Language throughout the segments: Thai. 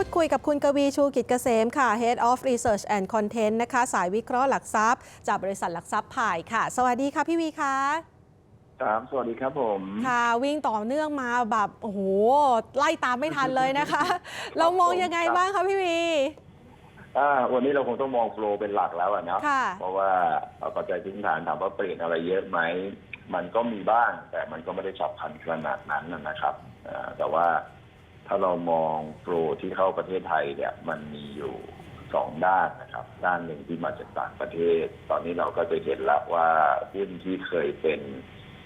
พูดคุยกับคุณกวีชูกิจเกษมค่ะ Head of Research and Content นะคะ สายวิเคราะห์หลักทรัพย์ จากบริษัทหลักทรัพย์ผ่ายค่ะ สวัสดีค่ะพี่วีคะครับสวัสดีครับผม ค่ะวิ่งต่อเนื่องมาแบบโอ้โหไล่ตามไม่ทันเลยนะคะ เรามองยังไงบ้างคะพี่วีอ่าวันนี้เราคงต้องมองโฟลว์เป็นหลักแล้วอะนะค่ะเพราะว่าเอาปัจจัยพื้นฐานถามว่าเปลี่ยนอะไรเยอะไหม มันก็มีบ้าง แต่มันก็ไม่ได้ฉับพลันขนาดนั้นนะนะครับอ่าแต่ว่า ถ้าเรามองโฟลว์ที่เข้าประเทศไทยเนี่ยมันมีอยู่สองด้านนะครับ ด้านหนึ่งที่มาจากต่างประเทศ ตอนนี้เราก็จะเห็นแล้วว่าหุ้นที่เคยเป็น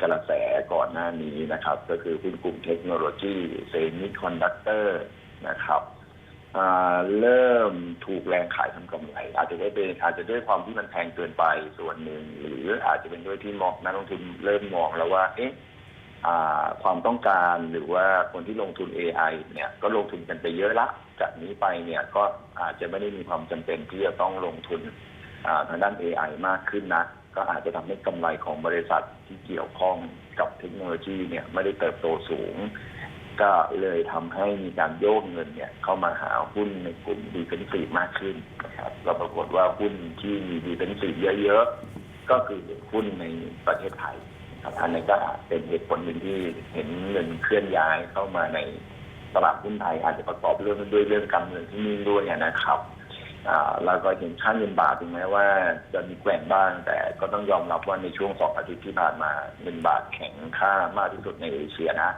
กระแสก่อนหน้านี้นะครับ ก็คือหุ้นกลุ่มเทคโนโลยีเซมิคอนดักเตอร์นะครับเริ่มถูกแรงขายทำกำไร อาจจะได้เป็นอาจจะด้วยความที่มันแพงเกินไปส่วนหนึ่ง หรืออาจจะเป็นด้วยที่มองนักลงทุนเริ่มมองแล้วว่า เอ๊ะอ่า ความต้องการหรือว่าคนที่ลงทุน AI เนี่ยก็ลงทุนกันไปเยอะละจากนี้ไปเนี่ยก็อาจจะไม่ได้มีความจำเป็นที่จะต้องลงทุนทางด้าน AI มากขึ้นนะ ก็อาจจะทำให้กำไรของบริษัทที่เกี่ยวข้องกับเทคโนโลยีเนี่ยไม่ได้เติบโตสูง ก็เลยทำให้มีการโยกเงินเนี่ยเข้ามาหาหุ้นในกลุ่มดีเฟนซีฟมากขึ้นนะครับก็ปรากฏว่าหุ้นที่มีดีเฟนซีฟเยอะๆ ก็คือหุ้นในประเทศไทย ครับอันนี้ก็เป็นเหตุผลหนึ่งที่เห็นเงินเคลื่อนย้ายเข้ามาในตลาดหุ้นไทยอาจจะประกอบเรื่องด้วยเรื่องการเมืองที่นี่ด้วยนะครับอ่าแล้วก็เห็นค่าเงินบาทถึงแม้ว่าจะมีแกว่งบ้าง แต่ก็ต้องยอมรับว่าในช่วงสองอาทิตย์ที่ผ่านมาเงินบาทแข็งค่ามากที่สุดในเอเชียนะ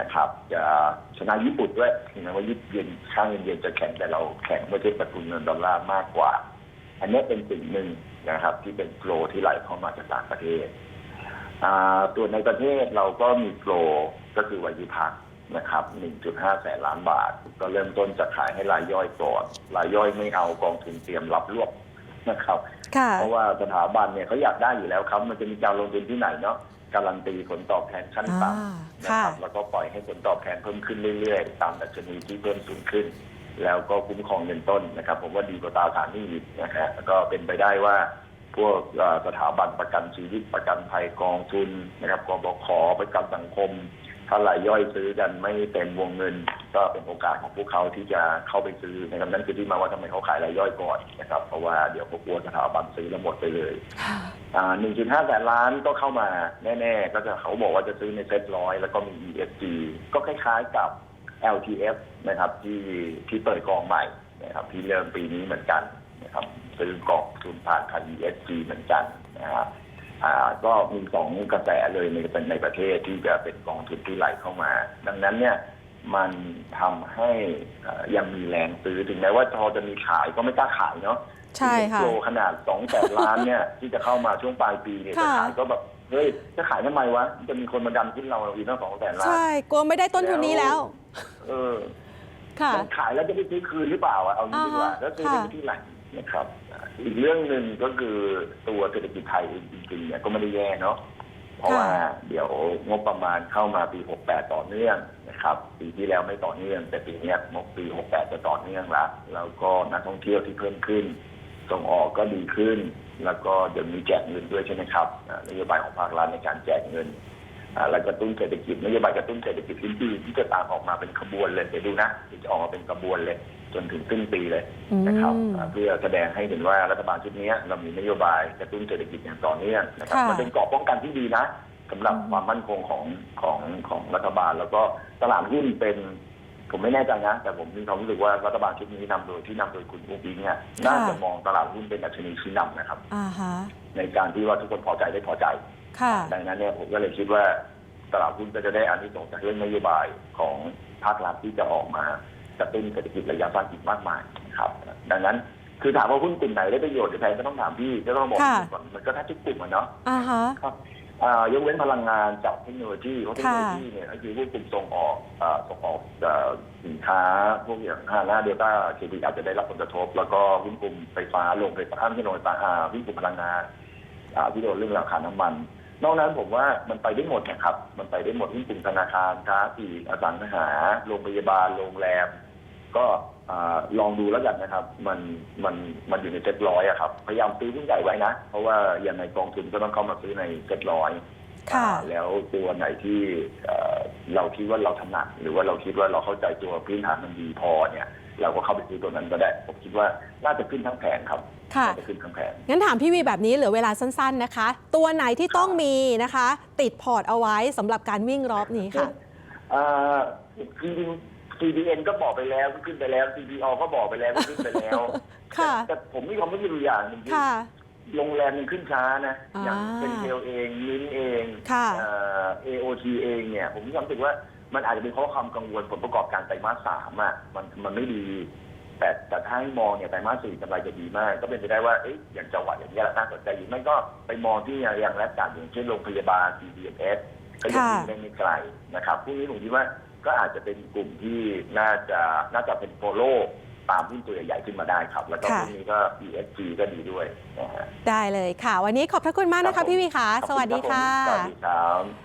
นะครับ จะชนะญี่ปุ่นด้วยถึงแม้ว่าญี่ปุ่นเยนค่าเงินเยนจะแข็งแต่เราแข็งเมื่อเทียบกับทุนเงินดอลลาร์มากกว่า อันนี้เป็นสิ่งหนึ่งนะครับ ที่เป็นโฟลที่ไหลเข้ามาจากต่างประเทศ ตัวในประเทศเราก็มีโฟลก็คือวายุพักนะครับ 1.5 แสนล้านบาท ก็เริ่มต้นจากขายให้รายย่อยก่อน รายย่อยไม่เอากองทุนเตรียมรับรวบนะครับค่ะเพราะว่าสถาบันเนี่ยเขาอยากได้อยู่แล้วครับ มันจะมีการลงทุนที่ไหนเนาะการันตีผลตอบแทนขั้นต่อ่าำนะค่ะครับ แล้วก็ปล่อยให้ผลตอบแทนเพิ่มขึ้นเรื่อยๆ ตามดัชนีที่เพิ่มสูงขึ้น แล้วก็คุ้มครองเงินต้นนะครับ ผมว่าดีกว่าตราสารหนี้อีกนะฮะแล้วก็เป็นไปได้ว่า พวกเอ่อสถาบันประกันชีวิตประกันภัยกองทุนนะครับกบขประกันสังคม ถ้ารายย่อยซื้อกันไม่เต็มวงเงิน ก็เป็นโอกาสของพวกเขาที่จะเข้าไปซื้อนะครับนั่นคือที่มาว่าทำไมเขาขายรายย่อยก่อนนะครับ เพราะว่าเดี๋ยวเขากลัวสถาบันซื้อแล้วหมดไปเลยค่ะอ่า1.5แสนล้านก็เข้ามาแน่ ๆ ก็จะเขาบอกว่าจะซื้อในเซ็ตร้อยแล้วก็มี ESG ก็คล้ายๆกับ LTF นะครับที่ที่เปิดกองใหม่นะครับที่เริ่มปีนี้เหมือนกัน นะครับซื้อกองทุนผ่านคัน ESG เหมือนกันนะฮะอ่าก็มีสองกระแสเลยในในประเทศที่จะเป็นกองทุนที่ไหลเข้ามา ดังนั้นเนี่ยมันทำให้อ่ายังมีแรงซื้อถึงแม้ว่าพอจะมีขายก็ไม่กล้าขายเนาะใช่ค่ะโลขนาดสองแสนล้านเนี่ย ที่จะเข้ามาช่วงปลายปีเนี่ยจะค่ะขายก็แบบเฮ้ยจะขายทำไมวะจะมีคนมาดันขึ้นเราอีกตั้งสองแสนล้านใช่กลัวไม่ได้ต้นทุนนี้แล้ว เออ ค่ะมันขายแล้วจะไปซื้อคืนหรือเปล่าอะเอางี้ดีกว่าอ่าฮะแล้วซื้อได้ที่ไหน นะครับ อีกเรื่องหนึ่งก็คือตัวเศรษฐกิจไทยเองจริงๆเนี่ยก็ไม่ได้แย่เนาะเพราะว่าเดี๋ยวงบประมาณเข้ามาปี 68 ต่อเนื่องนะครับ ปีที่แล้วไม่ต่อเนื่อง แต่ปีเนี้ยงบปี 68 จะต่อเนื่องละแล้วก็นักท่องเที่ยวที่เพิ่มขึ้น ส่งออกก็ดีขึ้น แล้วก็เดี๋ยวมีแจกเงินด้วยใช่ไหมครับอ่านโยบายของภาครัฐในการแจกเงิน อ่าแล้วกระตุ้นเศรษฐกิจนโยบายกระตุ้นเศรษฐกิจอื่นๆที่จะตามออกมาเป็นขบวนเลยเดี๋ยวดูนะที่จะออกมาเป็นขบวนเลย จนถึงสิ้นปีเลยนะครับอืมอ่าเพื่อแสดงให้เห็นว่ารัฐบาลชุดนี้เรามีนโยบายกระตุ้นเศรษฐกิจอย่างต่อเนื่องนะครับค่ะมันเป็นเกราะป้องกันที่ดีนะสำหรับอืมความมั่นคงของของของรัฐบาล แล้วก็ตลาดหุ้นเป็น ผมไม่แน่ใจนะ แต่ผมมีความรู้สึกว่ารัฐบาลชุดนี้นำโดยที่นำโดยคุณอุ้งอิงเนี่ยน่าจะมองตลาดหุ้นเป็นดัชนีชี้นำนะครับอ่าฮะในการที่ว่าทุกคนพอใจได้พอใจค่ะ ดังนั้นเนี่ยผมก็เลยคิดว่าตลาดหุ้นก็จะได้อานิสงส์จากเรื่องนโยบายของภาครัฐที่จะออกมากระตุ้นเศรษฐกิจระยะสั้นอีกมากมายนะครับ ดังนั้นคือถามว่าหุ้นกลุ่มไหนได้ประโยชน์หรือแพงก็ต้องถามพี่ก็ต้องบอกค่ะก่อนมันก็แทบทุกกลุ่มอะเนาะอ่าฮะครับอ่ายกเว้นพลังงานจากเทคโนโลยีเพราะเทคโนโลยีเนี่ยก็คือพวกกลุ่มส่งออกอ่าส่งออกอ่าสินค้าพวกอย่างห้าหน้าเดลต้าเคดีอาจจะได้รับผลกระทบ แล้วก็หุ้นกลุ่มไฟฟ้าโรงไฟฟ้าไม่ใช่โรงไฟฟ้าอ่าหุ้นกลุ่มพลังงานอ่าที่โดนเรื่องราคาน้ำมัน นอกนั้นผมว่ามันไปได้หมดนะครับ มันไปได้หมดหุ้นกลุ่มธนาคารค้าปลีกอสังหา โรงพยาบาล โรงแรม ก็อ่าลองดูแล้วกันนะครับ มันมันมันอยู่ในเจ็ดร้อยอะครับ พยายามซื้อหุ้นใหญ่ไว้นะ เพราะว่าอย่างในกองทุนก็ต้องเข้ามาซื้อในเจ็ดร้อยค่ะอ่าแล้วตัวไหนที่เอ่อเราคิดว่าเราถนัดหรือว่าเราคิดว่าเราเข้าใจตัวพื้นฐานมันดีพอเนี่ย เราก็เข้าไปซื้อตัวนั้นก็ได้ ผมคิดว่าน่าจะขึ้นทั้งแผงครับ ค่ะน่าจะขึ้นทั้งแผงงั้นถามพี่วีแบบนี้เหลือเวลาสั้น ๆนะคะ ตัวไหนที่ต้องมีนะคะ ติดพอร์ตเอาไว้สำหรับการวิ่งรอบนี้ค่ะเอ่อจริงๆ CDN ก็บอกไปแล้วก็ขึ้นไปแล้ว CDO ก็บอกไปแล้วก็ขึ้นไปแล้ว ค่ะแต่แต่ผมมีความรู้สึกอยู่อย่างหนึ่งที่ค่ะโรงแรมมันขึ้นช้านะอ่าอย่างเป็นเทลเองมินเองค่ะเอ่อ AOT เองเนี่ย ผมมีความรู้สึกว่ามันอาจจะเป็นเพราะความกังวลผลประกอบการไตรมาสสามอะมันมันไม่ดี แต่แต่ถ้าให้มองเนี่ยไตรมาสสี่กำไรจะดีมาก ก็เป็นไปได้ว่าเอ๊ะอย่างจังหวะอย่างนี้ยน่าสนใจอยู่ไม่ก็ไปมองที่อย่างแรกการอย่างเช่นโรงพยาบาล CDMS ก็ยังค่ะวิ่งได้ไม่ไกลนะครับพวกนี้ผมคิดว่าก็อาจจะเป็นกลุ่มที่น่าจะน่าจะเป็นโฟโล่ตามหุ้นตัวใหญ่ๆขึ้นมาได้ครับ แล้วก็ค่ะพวกนี้ก็ ESG ก็ดีด้วยนะฮะได้เลยค่ะ วันนี้ขอบพระคุณมากนะครัคะบผมพี่วีค่ะขอบสณวัสดีรับผมค่ะ สวัสดีครับ